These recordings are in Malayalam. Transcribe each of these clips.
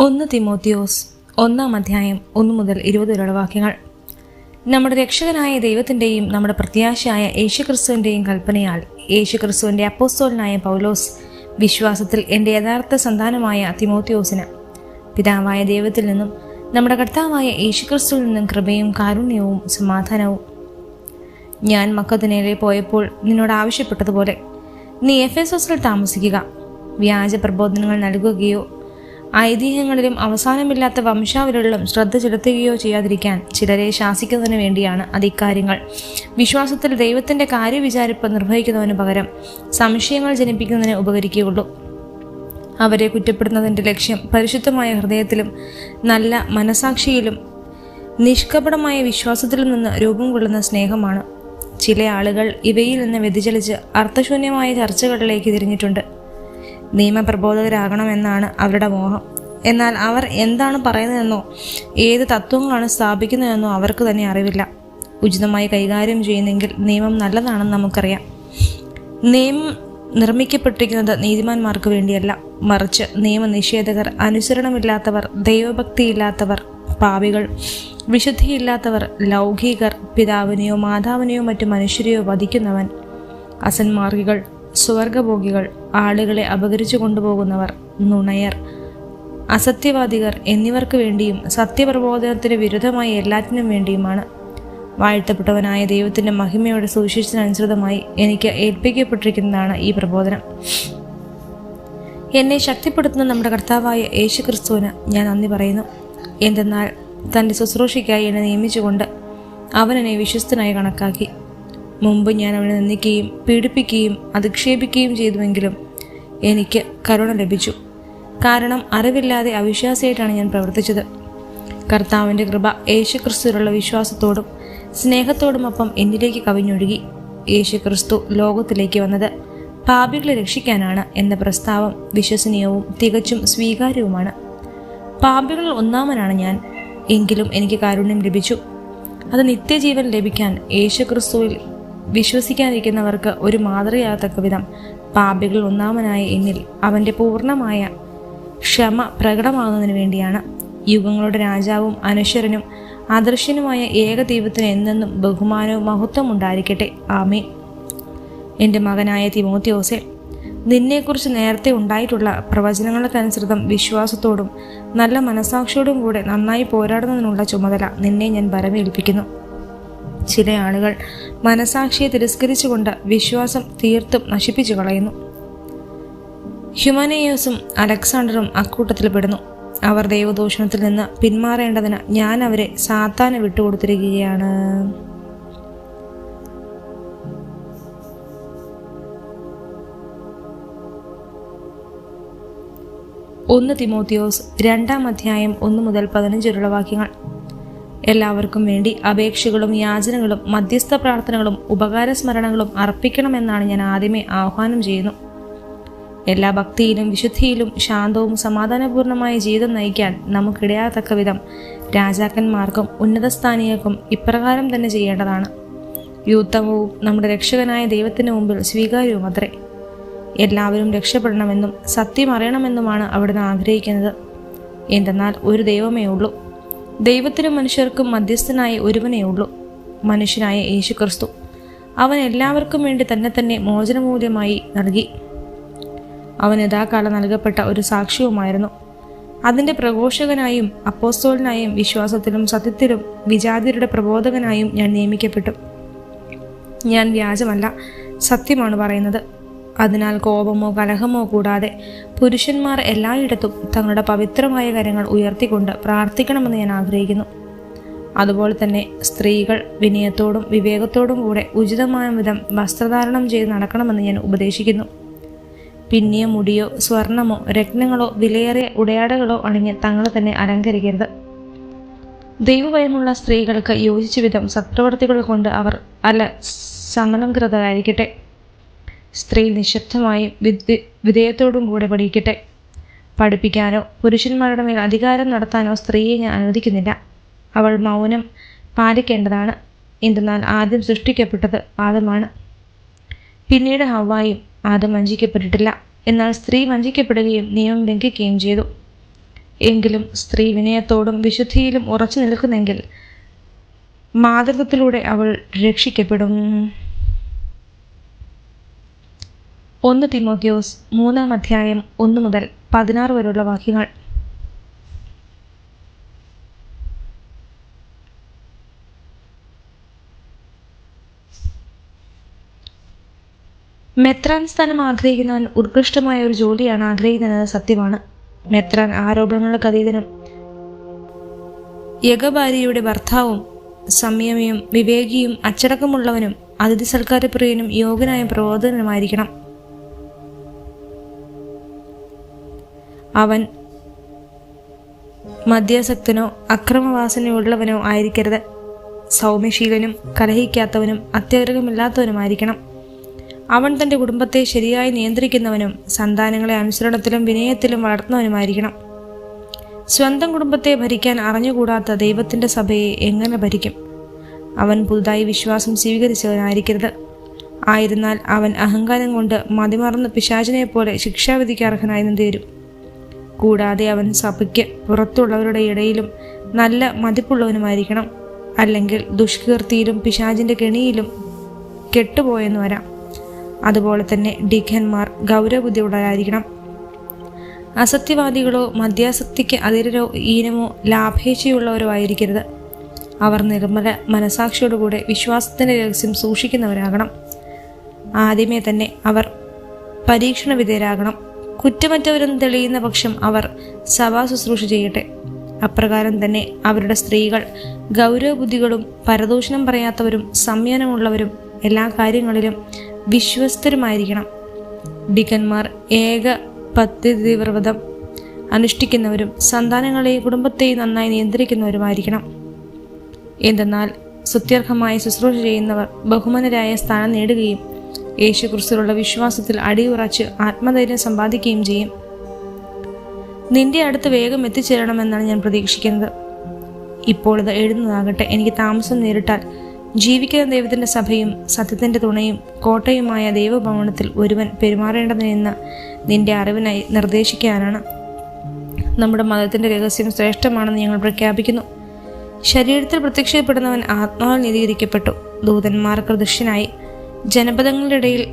ഒന്ന് തിമോത്തിയോസ് ഒന്നാം അധ്യായം ഒന്ന് മുതൽ ഇരുപത് വരെയുള്ള വാക്യങ്ങൾ. നമ്മുടെ രക്ഷകനായ ദൈവത്തിന്റെയും നമ്മുടെ പ്രത്യാശയായ യേശുക്രിസ്തുവിന്റെയും കൽപ്പനയാൽ യേശുക്രിസ്തുവിന്റെ അപ്പോസ്തോലനായ പൗലോസ് വിശ്വാസത്തിൽ എന്റെ യഥാർത്ഥ സന്താനമായ തിമോത്തിയോസിന് പിതാവായ ദൈവത്തിൽ നിന്നും നമ്മുടെ കർത്താവായ യേശുക്രിസ്തുവിൽ നിന്നും കൃപയും കാരുണ്യവും സമാധാനവും. ഞാൻ മക്കത്തിനേരെ പോയപ്പോൾ നിന്നോട് ആവശ്യപ്പെട്ടതുപോലെ നീ എഫ് എസ് എസിൽ താമസിക്കുക വ്യാജ പ്രബോധനങ്ങൾ നൽകുകയോ ഐതിഹ്യങ്ങളിലും അവസാനമില്ലാത്ത വംശാവലികളിലും ശ്രദ്ധ ചെലുത്തുകയോ ചെയ്യാതിരിക്കാൻ ചിലരെ ശാസിക്കുന്നതിന് വേണ്ടിയാണ് അത് ഇക്കാര്യങ്ങൾ വിശ്വാസത്തിൽ ദൈവത്തിന്റെ കാര്യവിചാരിപ്പ് നിർവഹിക്കുന്നതിന് പകരം സംശയങ്ങൾ ജനിപ്പിക്കുന്നതിന് ഉപകരിക്കുകയുള്ളൂ. അവരെ കുറ്റപ്പെടുന്നതിന്റെ ലക്ഷ്യം പരിശുദ്ധമായ ഹൃദയത്തിലും നല്ല മനസാക്ഷിയിലും നിഷ്കപടമായ വിശ്വാസത്തിലും നിന്ന് രൂപം കൊള്ളുന്ന സ്നേഹമാണ്. ചില ആളുകൾ ഇവയിൽ നിന്ന് വ്യതിചലിച്ച് അർത്ഥശൂന്യമായ ചർച്ചകളിലേക്ക് തിരിഞ്ഞിട്ടുണ്ട്. നിയമപ്രബോധകരാകണമെന്നാണ് അവരുടെ മോഹം. എന്നാൽ അവർ എന്താണ് പറയുന്നതെന്നോ ഏത് തത്വങ്ങളാണ് സ്ഥാപിക്കുന്നതെന്നോ അവർക്ക് തന്നെ അറിവില്ല. ഉചിതമായി കൈകാര്യം ചെയ്യുന്നെങ്കിൽ നിയമം നല്ലതാണെന്ന് നമുക്കറിയാം. നിയമം നിർമ്മിക്കപ്പെട്ടിരിക്കുന്നത് നീതിമാന്മാർക്ക് വേണ്ടിയല്ല. മറിച്ച് നിയമനിഷേധകർ അനുസരണമില്ലാത്തവർ ദൈവഭക്തിയില്ലാത്തവർ പാപികൾ വിശുദ്ധിയില്ലാത്തവർ ലൗകികർ പിതാവിനെയോ മാതാവിനെയോ മറ്റു മനുഷ്യരെയോ വധിക്കുന്നവൻ അസന്മാർഗികൾ സ്വർഗഭോഗികൾ ആളുകളെ അപകരിച്ചു കൊണ്ടുപോകുന്നവർ നുണയർ അസത്യവാദികർ എന്നിവർക്ക് വേണ്ടിയും സത്യപ്രബോധനത്തിന് വിരുദ്ധമായ എല്ലാറ്റിനും വേണ്ടിയുമാണ്. വാഴ്ത്തപ്പെട്ടവനായ ദൈവത്തിന്റെ മഹിമയുടെ സുവിശേഷത്തിനനുസൃതമായി എനിക്ക് ഏൽപ്പിക്കപ്പെട്ടിരിക്കുന്നതാണ് ഈ പ്രബോധനം. എന്നെ ശക്തിപ്പെടുത്തുന്ന നമ്മുടെ കർത്താവായ യേശു ക്രിസ്തുവിന് ഞാൻ നന്ദി പറയുന്നു. എന്തെന്നാൽ തന്റെ ശുശ്രൂഷയ്ക്കായി എന്നെ നിയമിച്ചുകൊണ്ട് അവൻ എന്നെ വിശ്വസ്തനായി കണക്കാക്കി. മുമ്പ് ഞാൻ അവനെ നിന്ദിക്കുകയും പീഡിപ്പിക്കുകയും അധിക്ഷേപിക്കുകയും ചെയ്തുവെങ്കിലും എനിക്ക് കരുണ ലഭിച്ചു. കാരണം അറിവില്ലാതെ അവിശ്വാസിയായിട്ടാണ് ഞാൻ പ്രവർത്തിച്ചത്. കർത്താവിന്റെ കൃപ യേശുക്രിസ്തുവിലുള്ള വിശ്വാസത്തോടും സ്നേഹത്തോടുമൊപ്പം എന്നിലേക്ക് കവിഞ്ഞൊഴുകി യേശുക്രിസ്തു ലോകത്തിലേക്ക് വന്നത് പാപികളെ രക്ഷിക്കാനാണ് എന്ന പ്രസ്താവം വിശ്വസനീയവും തികച്ചും സ്വീകാര്യവുമാണ്. പാപികളിൽ ഒന്നാമനാണ് ഞാൻ എങ്കിലും എനിക്ക് കാരുണ്യം ലഭിച്ചു. അത് നിത്യജീവൻ ലഭിക്കാൻ യേശുക്രിസ്തുവിൽ വിശ്വസിക്കാതിരിക്കുന്നവർക്ക് ഒരു മാതൃകയാകത്തക്ക വിധം പാപികൾ ഒന്നാമനായ എന്നിൽ അവന്റെ പൂർണമായ ക്ഷമ പ്രകടമാകുന്നതിന് വേണ്ടിയാണ് യുഗങ്ങളുടെ രാജാവും അനശ്വരനും അദൃശ്യനുമായ ഏകദൈവത്തിന് എന്നെന്നും ബഹുമാനവും മഹത്വം ഉണ്ടായിരിക്കട്ടെ. ആമേ എന്റെ മകനായ തിമോത്യോസെ നിന്നെക്കുറിച്ച് നേരത്തെ ഉണ്ടായിട്ടുള്ള പ്രവചനങ്ങൾക്കനുസൃതം വിശ്വാസത്തോടും നല്ല മനസാക്ഷിയോടും കൂടെ നന്നായി പോരാടുന്നതിനുള്ള ചുമതല നിന്നെ ഞാൻ വരമേൽപ്പിക്കുന്നു ചില ആളുകൾ മനസാക്ഷിയെ തിരസ്കരിച്ചുകൊണ്ട് വിശ്വാസം തീർത്തും നശിപ്പിച്ചു കളയുന്നു. ഹ്യുമാനേയോസും അലക്സാണ്ടറും അക്കൂട്ടത്തിൽ പെടുന്നു. അവർ ദൈവദൂഷണത്തിൽ നിന്ന് പിന്മാറേണ്ടതിന് ഞാൻ അവരെ സാത്താന് വിട്ടുകൊടുത്തിരിക്കുകയാണ്. ഒന്ന് തിമോത്തിയോസ് രണ്ടാം അധ്യായം ഒന്ന് മുതൽ പതിനഞ്ച് വാക്യങ്ങൾ എല്ലാവർക്കും വേണ്ടി അപേക്ഷകളും യാചനകളും മധ്യസ്ഥ പ്രാർത്ഥനകളും ഉപകാരസ്മരണങ്ങളും അർപ്പിക്കണമെന്നാണ് ഞാൻ ആദ്യമേ ആഹ്വാനം ചെയ്യുന്നു. എല്ലാ ഭക്തിയിലും വിശുദ്ധിയിലും ശാന്തവും സമാധാനപൂർണമായ ജീവിതം നയിക്കാൻ നമുക്കിടയാത്തക്ക വിധം രാജാക്കന്മാർക്കും ഉന്നതസ്ഥാനീയർക്കും ഇപ്രകാരം തന്നെ ചെയ്യേണ്ടതാണ്. യുദ്ധവും നമ്മുടെ രക്ഷകനായ ദൈവത്തിന് മുമ്പിൽ സ്വീകാര്യവും അത്രേ എല്ലാവരും രക്ഷപ്പെടണമെന്നും സത്യം അറിയണമെന്നുമാണ് അവിടുന്ന് ആഗ്രഹിക്കുന്നത്. എന്തെന്നാൽ ഒരു ദൈവമേ ഉള്ളൂ. ദൈവത്തിനും മനുഷ്യർക്കും മധ്യസ്ഥനായ ഒരുവനേ ഉള്ളൂ മനുഷ്യനായ യേശുക്രിസ്തു. അവൻ എല്ലാവർക്കും വേണ്ടി തന്നെ തന്നെ മോചനമൂല്യമായി നൽകി. അവൻ യഥാകാലം നൽകപ്പെട്ട ഒരു സാക്ഷ്യവുമായിരുന്നു. അതിന്റെ പ്രഘോഷകനായും അപ്പോസ്തോലിനായും വിശ്വാസത്തിലും സത്യത്തിലും വിജാതിരുടെ പ്രബോധകനായും ഞാൻ നിയമിക്കപ്പെട്ടു. ഞാൻ വ്യാജമല്ല സത്യമാണ് പറയുന്നത്. അതിനാൽ കോപമോ കലഹമോ കൂടാതെ പുരുഷന്മാർ എല്ലായിടത്തും തങ്ങളുടെ പവിത്രമായ കാര്യങ്ങൾ ഉയർത്തിക്കൊണ്ട് പ്രാർത്ഥിക്കണമെന്ന് ഞാൻ ആഗ്രഹിക്കുന്നു. അതുപോലെ തന്നെ സ്ത്രീകൾ വിനയത്തോടും വിവേകത്തോടും കൂടെ ഉചിതമായ വിധം വസ്ത്രധാരണം ചെയ്ത് നടക്കണമെന്ന് ഞാൻ ഉപദേശിക്കുന്നു. പിന്നിയ മുടിയോ സ്വർണമോ രത്നങ്ങളോ വിലയേറിയ ഉടയാടകളോ അണിഞ്ഞ് തങ്ങളെ തന്നെ അലങ്കരിക്കരുത്. ദൈവഭയമുള്ള സ്ത്രീകൾക്ക് യോജിച്ച വിധം സത്പ്രവർത്തികൾ കൊണ്ട് അവർ അല്ല സമലംകൃതരായിരിക്കട്ടെ സ്ത്രീ നിശബ്ദമായി വിദ് വിധേയത്തോടും കൂടെ പഠിക്കട്ടെ പഠിപ്പിക്കാനോ പുരുഷന്മാരുടെ മേൽ അധികാരം നടത്താനോ സ്ത്രീയെ ഞാൻ അനുവദിക്കുന്നില്ല. അവൾ മൗനം പാലിക്കേണ്ടതാണ്. എന്തെന്നാൽ ആദ്യം സൃഷ്ടിക്കപ്പെട്ടത് ആദമാണ്. പിന്നീട് ഹവായും ആദം വഞ്ചിക്കപ്പെട്ടിട്ടില്ല. എന്നാൽ സ്ത്രീ വഞ്ചിക്കപ്പെടുകയും നിയമം ലംഘിക്കുകയും ചെയ്തു. എങ്കിലും സ്ത്രീ വിനയത്തോടും വിശുദ്ധിയിലും ഉറച്ചു നിൽക്കുന്നെങ്കിൽ മാതൃത്വത്തിലൂടെ അവൾ രക്ഷിക്കപ്പെടും. ഒന്ന് തിമോത്തിയോസ് മൂന്നാം അധ്യായം ഒന്ന് മുതൽ പതിനാറ് വരെയുള്ള വാക്യങ്ങൾ. മെത്രാൻ സ്ഥാനം ആഗ്രഹിക്കുന്നവൻ ഉത്കൃഷ്ടമായ ഒരു ജോലിയാണ് ആഗ്രഹിക്കുന്നത് സത്യമാണ്. മെത്രാൻ ആരോപണങ്ങൾക്ക് അതീതനും യഗഭാര്യയുടെ ഭർത്താവും സംയമിയും വിവേകിയും അച്ചടക്കമുള്ളവനും അതിഥി സൽക്കാരപ്രിയനും യോഗ്യനായ പ്രബോധനമായിരിക്കണം അവൻ മദ്യാസക്തനോ അക്രമവാസനയുള്ളവനോ ആയിരിക്കരുത്. സൗമ്യശീലനും കലഹിക്കാത്തവനും അത്യാഗ്രഹമില്ലാത്തവനുമായിരിക്കണം. അവൻ തന്റെ കുടുംബത്തെ ശരിയായി നിയന്ത്രിക്കുന്നവനും സന്താനങ്ങളെ അനുസരണത്തിലും വിനയത്തിലും വളർത്തുന്നവനുമായിരിക്കണം. സ്വന്തം കുടുംബത്തെ ഭരിക്കാൻ അറിഞ്ഞുകൂടാത്ത ദൈവത്തിന്റെ സഭയെ എങ്ങനെ ഭരിക്കും? അവൻ പുതുതായി വിശ്വാസം സ്വീകരിച്ചവനായിരിക്കരുത്. ആയിരുന്നാൽ അവൻ അഹങ്കാരം കൊണ്ട് മതിമറന്ന് പിശാചിനെ പോലെ ശിക്ഷാവിധിക്ക് അർഹനായി നിന്നേരും കൂടാതെ അവൻ സഭയ്ക്ക് പുറത്തുള്ളവരുടെ ഇടയിലും നല്ല മതിപ്പുള്ളവനുമായിരിക്കണം. അല്ലെങ്കിൽ ദുഷ്കീർത്തിയിലും പിശാചിന്റെ കെണിയിലും കെട്ടുപോയെന്ന് വരാം. അതുപോലെ തന്നെ ഡിഖന്മാർ ഗൗരവബുദ്ധിയുള്ളവരായിരിക്കണം അസത്യവാദികളോ മദ്യാസക്തിക്ക് അതിരോ ഈനമോ ലാഭേച്ഛയുള്ളവരോ ആയിരിക്കരുത്. അവർ നിർമ്മല മനസാക്ഷിയോടുകൂടെ വിശ്വാസത്തിന്റെ രഹസ്യം സൂക്ഷിക്കുന്നവരാകണം. ആദ്യമേ തന്നെ അവർ പരീക്ഷണ വിധേയരാകണം കുറ്റമറ്റവരെന്ന് തെളിയുന്ന പക്ഷം അവർ സഭാ ശുശ്രൂഷ ചെയ്യട്ടെ. അപ്രകാരം തന്നെ അവരുടെ സ്ത്രീകൾ ഗൗരവബുദ്ധികളും പരദൂഷണം പറയാത്തവരും സംയനമുള്ളവരും എല്ലാ കാര്യങ്ങളിലും വിശ്വസ്തരുമായിരിക്കണം. ഡിക്കന്മാർ ഏക പദ്ധതിവ്രതം അനുഷ്ഠിക്കുന്നവരും സന്താനങ്ങളെയും കുടുംബത്തെയും നന്നായി നിയന്ത്രിക്കുന്നവരുമായിരിക്കണം. എന്തെന്നാൽ സുത്യർഹമായി ശുശ്രൂഷ ചെയ്യുന്നവർ ബഹുമാനരായ സ്ഥാനം നേടുകയും യേശുക്രിസ്തുവിലുള്ള വിശ്വാസത്തിൽ അടിയുറച്ച് ആത്മധൈര്യം സമ്പാദിക്കുകയും ചെയ്യും. നിന്റെ അടുത്ത് വേഗം എത്തിച്ചേരണമെന്നാണ് ഞാൻ പ്രതീക്ഷിക്കുന്നത്. ഇപ്പോൾ ഇത് എഴുതുന്നതാകട്ടെ. എനിക്ക് താമസം നേരിട്ടാൽ ജീവിക്കുന്ന ദൈവത്തിന്റെ സഭയും സത്യത്തിന്റെ തുണയും കോട്ടയുമായ ദൈവഭവനത്തിൽ ഒരുവൻ പെരുമാറേണ്ടതിനെന്ന് നിന്റെ അറിവിനായി നിർദ്ദേശിക്കാനാണ്. നമ്മുടെ മതത്തിന്റെ രഹസ്യം ശ്രേഷ്ഠമാണെന്ന് ഞങ്ങൾ പ്രഖ്യാപിക്കുന്നു. ശരീരത്തിൽ പ്രത്യക്ഷപ്പെടുന്നവൻ ആത്മാവിൽ നീതീകരിക്കപ്പെട്ടു. ദൂതന്മാർക്ക് ദൃശ്യനായി ജനപദങ്ങളുടെ ഇടയിൽ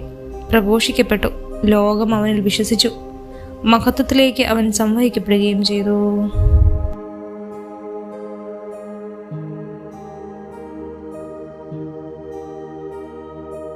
പ്രഘോഷിക്കപ്പെട്ടു. ലോകം അവനിൽ വിശ്വസിച്ചു. മഹത്വത്തിലേക്ക് അവൻ സംവഹിക്കപ്പെടുകയും ചെയ്തു.